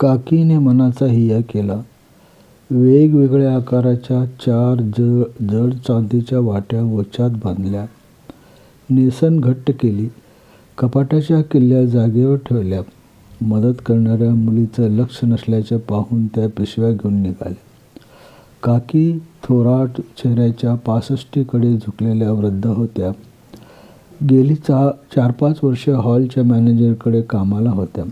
काकीने मनाचा हिया केला. वेगवेगळ्या आकाराच्या चार जड चांदीच्या वाट्या वच्यात बांधल्या. नेसन घट्ट केली. कपाटाच्या किल्ल्या जागेवर ठेवल्या. मदत करणाऱ्या मुलीचं लक्ष नसल्याचे पाहून त्या पिशव्या घेऊन निघाल्या. काकी थोराट चेहऱ्याच्या पासष्टीकडे झुकलेल्या वृद्ध होत्या. गेली चार-पाच वर्षे हॉलच्या मॅनेजरकडे कामाला होत्या.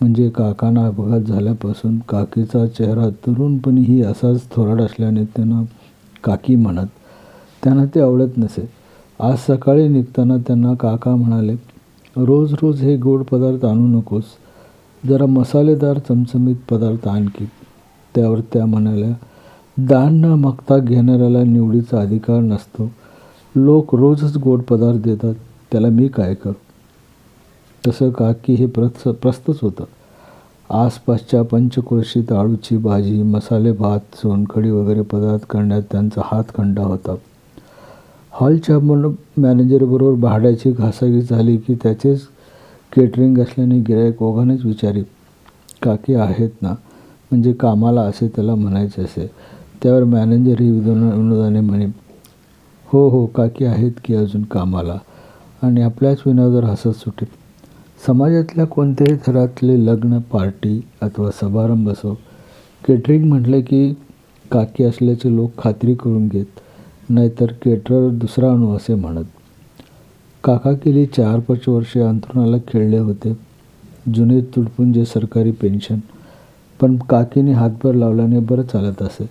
म्हणजे काकांना अपघात झाल्यापासून काकीचा चेहरा तरुणपणीही असाच थोराड असल्याने त्यांना काकी म्हणत. त्यांना ते आवडत नसे. आज सकाळी निघताना त्यांना काका म्हणाले, रोज रोज हे गोड पदार्थ आणू नकोस. जरा मसालेदार चमचमीत पदार्थ आणखी त्यावर त्या म्हणाल्या, दान न मागता घेणाऱ्याला निवडीचा अधिकार नसतो. लोक रोजच गोड पदार्थ देतात त्याला मी काय करू? तसं काकी हे प्रस्तच होतं. आसपासच्या पंचक्रोशीत आळूची भाजी, मसाले भात, सोनखडी वगैरे पदार्थ करण्यात त्यांचा हातखंडा होता. हॉलच्या मॅनेजरबरोबर भाड्याची घासाघी झाली की त्याचेच केटरिंग असल्याने गिरायक ओघानेच विचारी, काकी आहेत ना? म्हणजे कामाला असे त्याला म्हणायचे असे. त्यावर मॅनेजरही विनोदाने म्हणे, हो हो काकी आहेत की अजून कामाला आणि आपल्याच विनोदावर हसत सुटे. समाजातल्या कोणत्याही थरातले लग्न, पार्टी अथवा समारंभ असो, केटरिंग म्हटलं की काकी असल्याचे लोक खात्री करून घेत, नाहीतर केटरर दुसरा आणू असे म्हणत. काका गेली चार-पाच वर्षे अंथरुणाला खेळले होते. जुने तुटपुंजे सरकारी पेन्शन. पण काकीने हातभार लावल्याने बरं चालत असे.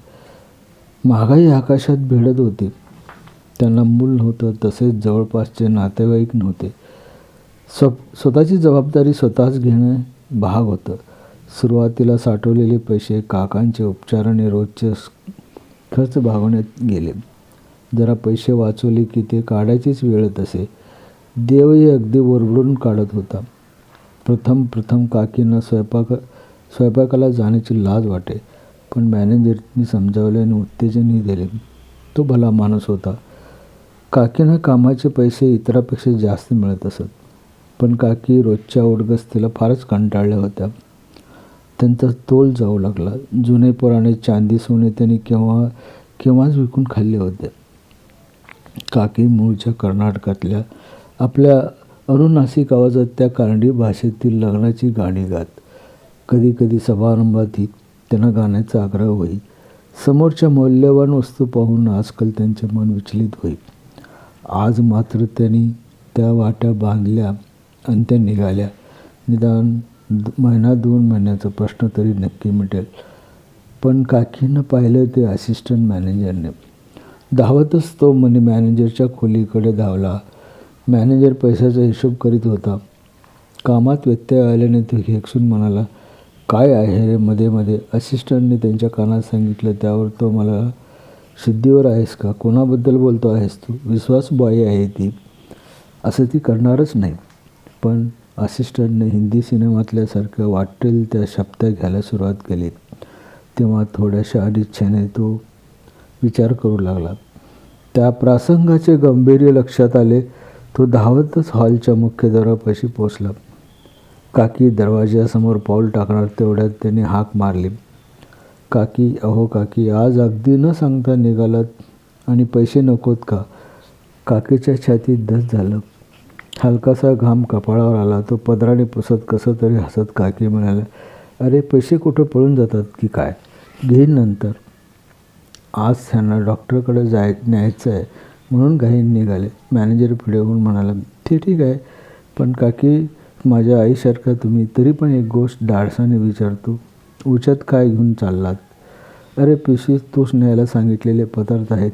महागाई आकाशात भिडत होती. त्यांना मूल नव्हतं तसेच जवळपासचे नातेवाईक नव्हते. स्व स्वतःची जबाबदारी स्वतःच घेणं भाग होतं. सुरुवातीला साठवलेले पैसे काकांचे उपचार आणि रोजचे खर्च भागवण्यात गेले. जरा पैसे वाचवले की ते काढायचीच वेळ तसे असे. देवही अगदी वरवरून काढत होता. प्रथम प्रथम काकींना स्वयंपाक स्वयंपाकाला जाण्याची लाज वाटे. पण मॅनेजरनी समजावले आणि उत्तेजनही दिले. तो भला माणूस होता. काकींना कामाचे पैसे इतरापेक्षा जास्त मिळत असत. पण काकी रोजच्या उठगस्तीला फारच कंटाळल्या होत्या. त्यांचा तोल जाऊ लागला. जुने पुराणे चांदी सोने त्यांनी केव्हा केव्हाच विकून खाल्ले होते. काकी मूळच्या कर्नाटकातल्या. आपल्या अनुनासिक आवाजात त्या कारंडी भाषेतील लग्नाची गाणी गात. कधी कधी समारंभातही त्यांना गाण्याचा आग्रह होई. समोरच्या मौल्यवान वस्तू पाहून आजकाल त्यांचे मन विचलित होई. आज मात्र त्यांनी त्या वाट्या बांधल्या आणि त्या निघाल्या. निदान महिना-दोन महिन्याचा प्रश्न तरी नक्की मिटेल. पण काकींना पाहिलं ते असिस्टंट मॅनेजरने. धावतच तो मॅनेजरच्या खोलीकडे धावला. मॅनेजर पैशाचा हिशोब करीत होता. कामात व्यत्यय आल्याने तो हेकसून म्हणाला, काय आहे रे मध्ये मध्ये? असिस्टंटने त्यांच्या कानात सांगितलं. त्यावर तो मला सिद्धीवर आहेस का? कोणाबद्दल बोलतो आहेस तू? विश्वास बाई आहे ती. असं ती करणारच नाही. पण असिस्टंटने हिंदी सिनेमातल्यासारख्या वाटेल त्या शब्द घ्यायला सुरुवात केली तेव्हा थोड्याशा अनिच्छेने तो विचार करू लागला. त्या प्रासंगाचे गंभीर्य लक्षात आले. तो धावतच हॉलच्या मुख्य दरापाशी पोचला. काकी दरवाजासमोर पाऊल टाकणार तेवढ्यात त्याने हाक मारली, काकी अहो काकी आज अगदी न सांगता निघालात आणि पैसे नकोत का? काकीच्या छातीत धस झालं. हलकासा घाम कपाळावर आला. तो पदराने पुसत कसंतरी हसत काकी म्हणाल्या, अरे पैसे कुठं पळून जातात की काय? घेईन नंतर. आज त्यांना डॉक्टरकडे आहे म्हणून घाईन निघाले. मॅनेजर पुढे होऊन म्हणाला, ते ठीक आहे. पण काकी माझ्या आईसारख्या तुम्ही. तरी पण एक गोष्ट डाळसाने विचारतो. उच्यात काय घेऊन चाललात? अरे पिशवीत तोच न्यायला सांगितलेले पदार्थ आहेत.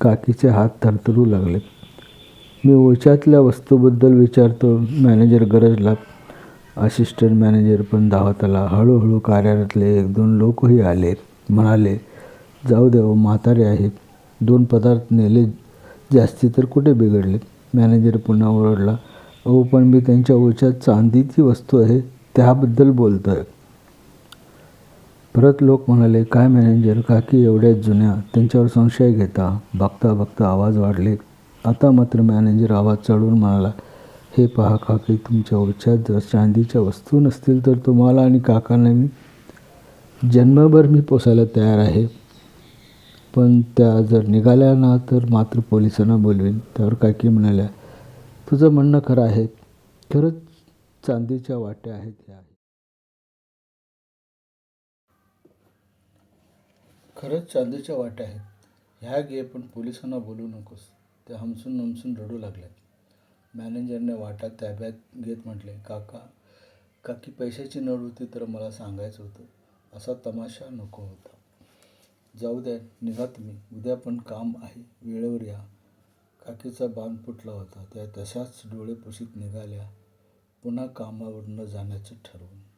काकीचे हात थरथरू लागले. मी ओच्यातल्या वस्तूबद्दल विचारतो मॅनेजर गरजला. असिस्टंट मॅनेजर पण धावत आला. हळूहळू कार्यालयातले एक-दोन लोकही आले. म्हणाले, जाऊ द्या म्हातारे आहेत. दोन पदार्थ नेले जास्ती तर कुठे बिघडले? मॅनेजर पुन्हा ओरडला, अहो पण मी त्यांच्या ओच्यात चांदीची वस्तू आहे त्याबद्दल बोलतो आहे परत लोक म्हणाले, काय मॅनेजर? काकी एवढ्या जुन्या. त्यांच्यावर संशय घेता? बघता बघता आवाज वाढले. आता मात्र मॅनेजर आवाज चढवून म्हणाला, हे पहा काकी तुमच्या ओळच्यात जर चांदीच्या वस्तू नसतील तर तुम्हाला आणि काकांना मी जन्मभर मी पोसायला तयार आहे. पण त्या जर निघाल्या ना तर मात्र पोलिसांना बोलवेन. त्यावर काकी म्हणाल्या तुझं म्हणणं खरं आहे. खरंच चांदीच्या वाट्या आहेत ह्या खरंच चांदीच्या वाट्या आहेत. ह्या घे पण पोलिसांना बोलू नकोस. ते हमसून नमसून रडू लागल्यात मॅनेजरने वाटा ताब्यात घेत म्हटले काका काकी पैशाची नड होती तर मला सांगायचं होतं. असा तमाशा नको होता. जाऊ द्या निघा तुम्ही. उद्या पण काम आहे. वेळेवर या. काकीचा बांध फुटला होता. त्या तशाच डोळे पुशीत निघाल्या पुन्हा कामावर न जाण्याचं ठरवून.